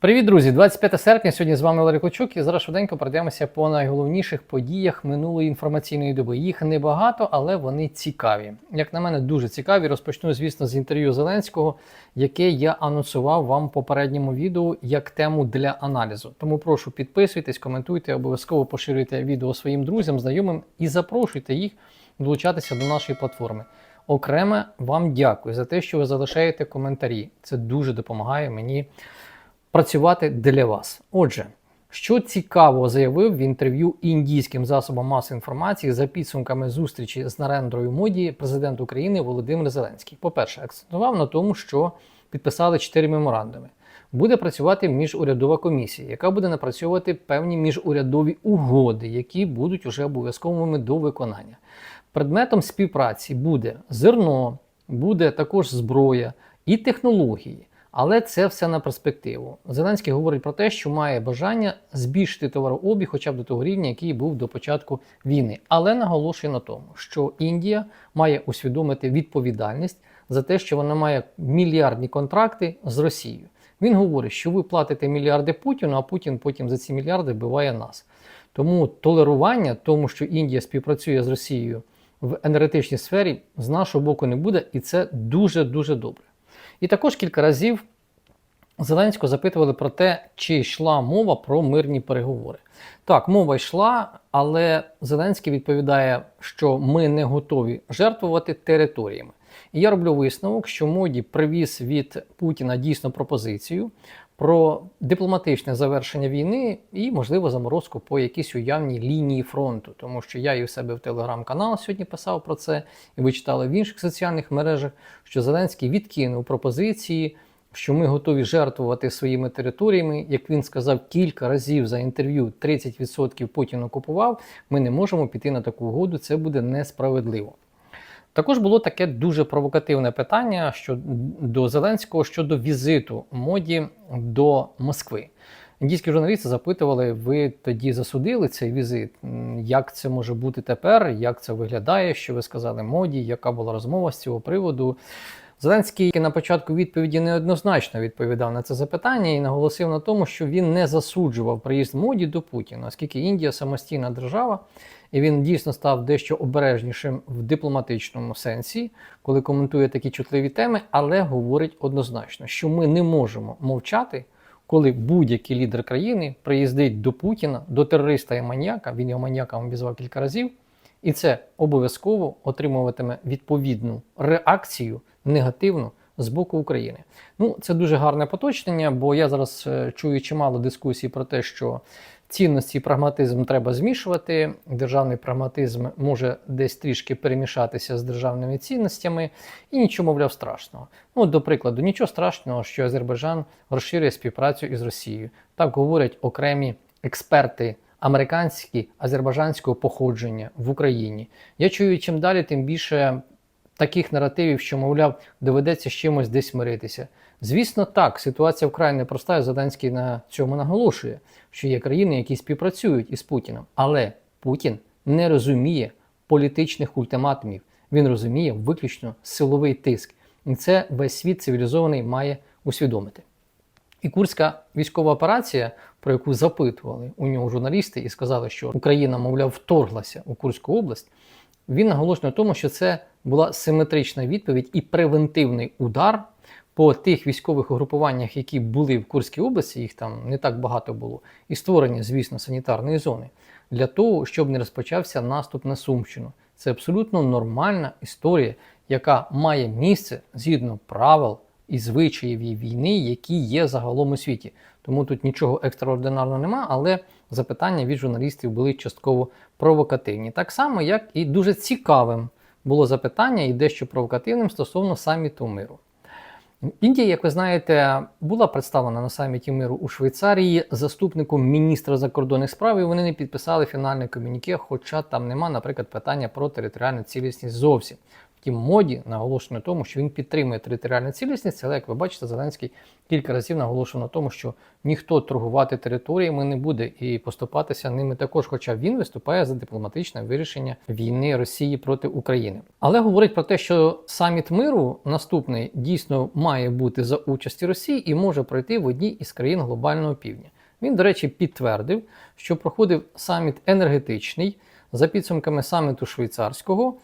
Привіт, друзі! 25 серпня. Сьогодні з вами Валерій Клочук і зараз швиденько пройдемося по найголовніших подіях минулої інформаційної доби. Їх небагато, але вони цікаві. Як на мене, дуже цікаві. Розпочну, звісно, з інтерв'ю Зеленського, яке я анонсував вам в попередньому відео як тему для аналізу. Тому прошу підписуйтесь, коментуйте, обов'язково поширюйте відео своїм друзям, знайомим і запрошуйте їх долучатися до нашої платформи. Окремо вам дякую за те, що ви залишаєте коментарі. Це дуже допомагає мені працювати для вас. Отже, що цікаво заявив в інтерв'ю індійським засобам масової інформації за підсумками зустрічі з Нарендрою Моді президент України Володимир Зеленський. По-перше, акцентував на тому, що підписали чотири меморандуми. Буде працювати міжурядова комісія, яка буде напрацьовувати певні міжурядові угоди, які будуть уже обов'язковими до виконання. Предметом співпраці буде зерно, буде також зброя і технології. Але це все на перспективу. Зеленський говорить про те, що має бажання збільшити товарообіг хоча б до того рівня, який був до початку війни. Але наголошує на тому, що Індія має усвідомити відповідальність за те, що вона має мільярдні контракти з Росією. Він говорить, що ви платите мільярди Путіну, а Путін потім за ці мільярди вбиває нас. Тому толерування тому, що Індія співпрацює з Росією в енергетичній сфері, з нашого боку не буде, і це дуже дуже добре. І також кілька разів Зеленського запитували про те, чи йшла мова про мирні переговори. Так, мова йшла, але Зеленський відповідає, що ми не готові жертвувати територіями. І я роблю висновок, що моді привіз від Путіна дійсно пропозицію про дипломатичне завершення війни і, можливо, заморозку по якійсь уявній лінії фронту, тому що я і у себе в телеграм-канал сьогодні писав про це, і ви читали в інших соціальних мережах, що Зеленський відкинув пропозиції, що ми готові жертвувати своїми територіями. Як він сказав кілька разів за інтерв'ю, 30% Путін окупував. Ми не можемо піти на таку угоду, це буде несправедливо. Також було таке дуже провокативне питання що, до Зеленського щодо візиту моді до Москви. Індійські журналісти запитували, ви тоді засудили цей візит? Як це може бути тепер? Як це виглядає? Що ви сказали моді? Яка була розмова з цього приводу? Зеленський на початку відповіді неоднозначно відповідав на це запитання і наголосив на тому, що він не засуджував приїзд моді до Путіна, оскільки Індія самостійна держава, і він дійсно став дещо обережнішим в дипломатичному сенсі, коли коментує такі чутливі теми, але говорить однозначно, що ми не можемо мовчати, коли будь-який лідер країни приїздить до Путіна, до терориста і маньяка, він його маньяком обізвав кілька разів, і це обов'язково отримуватиме відповідну реакцію негативну з боку України. Ну, це дуже гарне поточнення, бо я зараз е, чую чимало дискусій про те, що цінності і прагматизм треба змішувати. Державний прагматизм може десь трішки перемішатися з державними цінностями, і нічого, мовляв, страшного. Ну, до прикладу, нічого страшного, що Азербайджан розширює співпрацю із Росією. Так говорять окремі експерти. Американські азербайджанського походження в Україні. Я чую, чим далі, тим більше таких наративів, що, мовляв, доведеться з чимось десь миритися. Звісно, так, ситуація вкрай непроста, і Зеленський на цьому наголошує, що є країни, які співпрацюють із Путіним. Але Путін не розуміє політичних ультиматумів, він розуміє виключно силовий тиск. І це весь світ цивілізований має усвідомити. І Курська військова операція, про яку запитували у нього журналісти і сказали, що Україна, мовляв, вторглася у Курську область, він наголошує на тому, що це була симетрична відповідь і превентивний удар по тих військових угрупуваннях, які були в Курській області, їх там не так багато було, і створення, звісно, санітарної зони для того, щоб не розпочався наступ на Сумщину. Це абсолютно нормальна історія, яка має місце згідно правил і звичаїв війни, які є загалом у світі. Тому тут нічого екстраординарного нема, але запитання від журналістів були частково провокативні. Так само, як і дуже цікавим було запитання і дещо провокативним стосовно саміту миру. Індія, як ви знаєте, була представлена на саміті миру у Швейцарії заступником міністра закордонних справ, і вони не підписали фінальне комюніке, хоча там нема, наприклад, питання про територіальну цілісність зовсім. Втім, моді наголошено на тому, що він підтримує територіальну цілісність, але як ви бачите, Зеленський кілька разів наголошував на тому, що ніхто торгувати територіями не буде і поступатися ними також. Хоча він виступає за дипломатичне вирішення війни Росії проти України. Але говорить про те, що саміт миру наступний дійсно має бути за участі Росії і може пройти в одній із країн глобального півдня. Він, до речі, підтвердив, що проходив саміт енергетичний за підсумками саміту швейцарського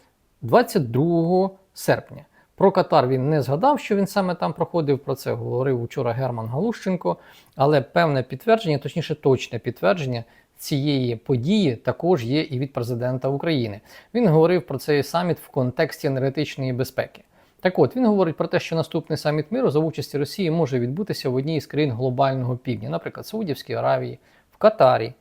22 серпня. Про Катар він не згадав, що він саме там проходив. Про це говорив учора Герман Галущенко. Але певне підтвердження, точніше, точне підтвердження цієї події також є і від президента України. Він говорив про цей саміт в контексті енергетичної безпеки. Так от він говорить про те, що наступний саміт миру за участі Росії може відбутися в одній із країн глобального півдня, наприклад, Саудівській Аравії, в Катарі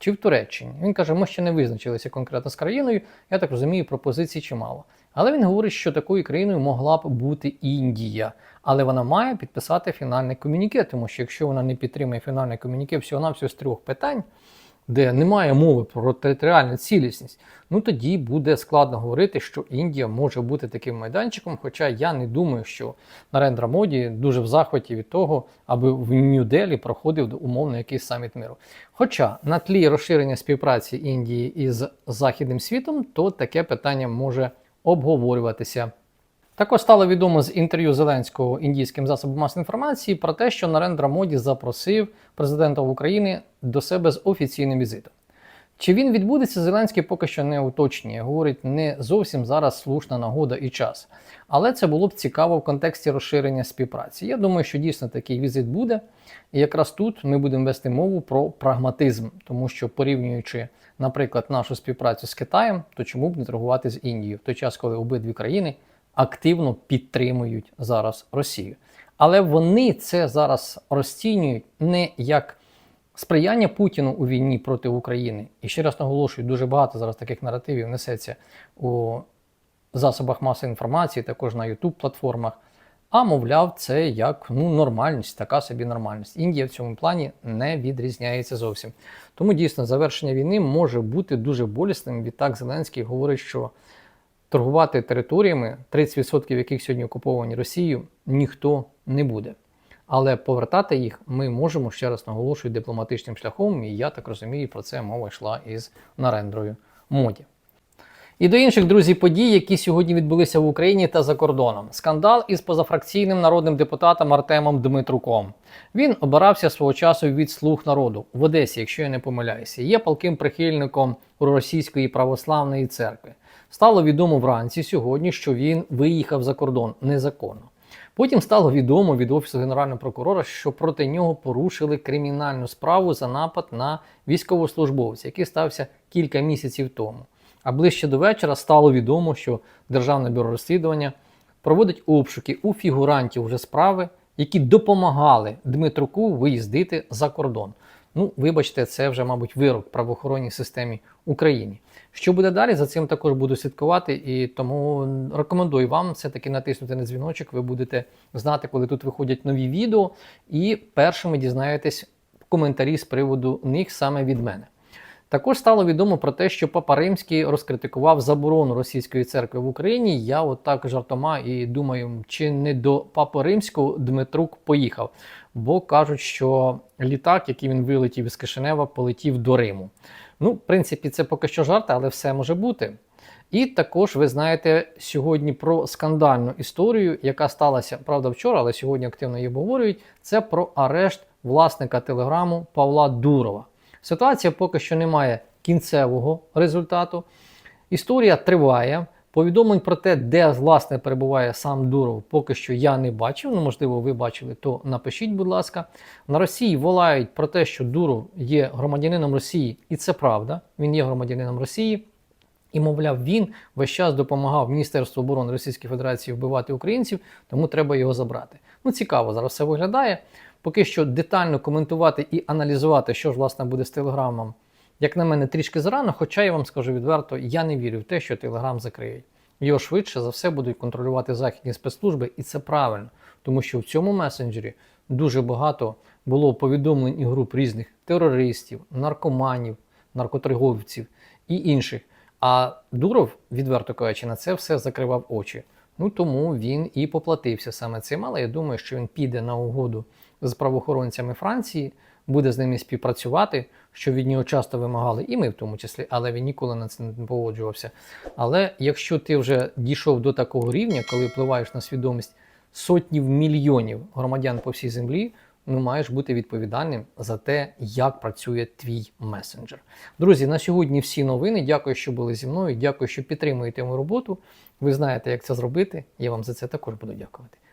чи в Туреччині. Він каже, ми ще не визначилися конкретно з країною. Я так розумію, пропозицій чимало. Але він говорить, що такою країною могла б бути Індія, але вона має підписати фінальне комюніке, тому що якщо вона не підтримує фінальне комюніке всього на всього з трьох питань, де немає мови про територіальну цілісність, ну тоді буде складно говорити, що Індія може бути таким майданчиком. Хоча я не думаю, що Нарендра Моді дуже в захваті від того, аби в Нью-Делі проходив умовно якийсь саміт миру. Хоча на тлі розширення співпраці Індії із Західним світом, то таке питання може обговорюватися. Також стало відомо з інтерв'ю Зеленського індійським засобам масової інформації про те, що Нарендра Моді запросив президента України до себе з офіційним візитом. Чи він відбудеться, Зеленський поки що не уточнює. Говорить, не зовсім зараз слушна нагода і час. Але це було б цікаво в контексті розширення співпраці. Я думаю, що дійсно такий візит буде. І якраз тут ми будемо вести мову про прагматизм, тому що порівнюючи, наприклад, нашу співпрацю з Китаєм, то чому б не торгувати з Індією в той час, коли обидві країни активно підтримують зараз Росію. Але вони це зараз розцінюють не як сприяння Путіну у війні проти України. І ще раз наголошую, дуже багато зараз таких наративів несеться у засобах масової інформації, також на youtube платформах. А мовляв, це як ну, нормальність, така собі нормальність. Індія в цьому плані не відрізняється зовсім. Тому дійсно завершення війни може бути дуже болісним. Відтак Зеленський говорить, що торгувати територіями, 30% яких сьогодні окуповані Росією, ніхто не буде. Але повертати їх ми можемо ще раз наголошую дипломатичним шляхом, і я так розумію, про це мова йшла із Нарендрою моді. І до інших друзі подій, які сьогодні відбулися в Україні та за кордоном. Скандал із позафракційним народним депутатом Артемом Дмитруком. Він обирався свого часу від слуг народу в Одесі, якщо я не помиляюся. Є палким прихильником російської православної церкви. Стало відомо вранці сьогодні, що він виїхав за кордон незаконно. Потім стало відомо від Офісу Генерального прокурора, що проти нього порушили кримінальну справу за напад на військовослужбовця, який стався кілька місяців тому. А ближче до вечора стало відомо, що Державне бюро розслідування проводить обшуки у фігурантів вже справи, які допомагали Дмитруку виїздити за кордон. Ну, вибачте, це вже, мабуть, вирок правоохоронній системі України. Що буде далі? За цим також буду слідкувати, і тому рекомендую вам все-таки натиснути на дзвіночок. Ви будете знати, коли тут виходять нові відео, і першими дізнаєтесь коментарі з приводу них саме від мене. Також стало відомо про те, що Папа Римський розкритикував заборону російської церкви в Україні. Я от так жартома і думаю, чи не до Папи Римського Дмитрук поїхав, бо кажуть, що літак, який він вилетів із Кишинева, полетів до Риму. Ну, в принципі, це поки що жарт, але все може бути. І також ви знаєте сьогодні про скандальну історію, яка сталася правда вчора, але сьогодні активно її обговорюють. Це про арешт власника телеграму Павла Дурова. Ситуація поки що не має кінцевого результату. Історія триває. Повідомлень про те, де власне перебуває сам Дуров, поки що я не бачив. Ну, можливо, ви бачили, то напишіть, будь ласка. На Росії волають про те, що Дуров є громадянином Росії, і це правда. Він є громадянином Росії. І, мовляв, він весь час допомагав Міністерству оборони Російської Федерації вбивати українців, тому треба його забрати. Ну, цікаво, зараз все виглядає. Поки що детально коментувати і аналізувати, що ж власне буде з телеграмом, як на мене, трішки зарано, хоча я вам скажу відверто, я не вірю в те, що телеграм закриють. Його швидше за все будуть контролювати західні спецслужби, і це правильно, тому що в цьому месенджері дуже багато було повідомлень і груп різних терористів, наркоманів, наркоторговців і інших. А Дуров, відверто кажучи, на це все закривав очі. Ну тому він і поплатився саме цим. Але я думаю, що він піде на угоду з правоохоронцями Франції, буде з ними співпрацювати, що від нього часто вимагали, і ми в тому числі, але він ніколи на це не погоджувався. Але якщо ти вже дійшов до такого рівня, коли впливаєш на свідомість сотнів мільйонів громадян по всій землі, ну маєш бути відповідальним за те, як працює твій месенджер. Друзі, на сьогодні всі новини. Дякую, що були зі мною. Дякую, що підтримуєте мою роботу. Ви знаєте, як це зробити. Я вам за це також буду дякувати.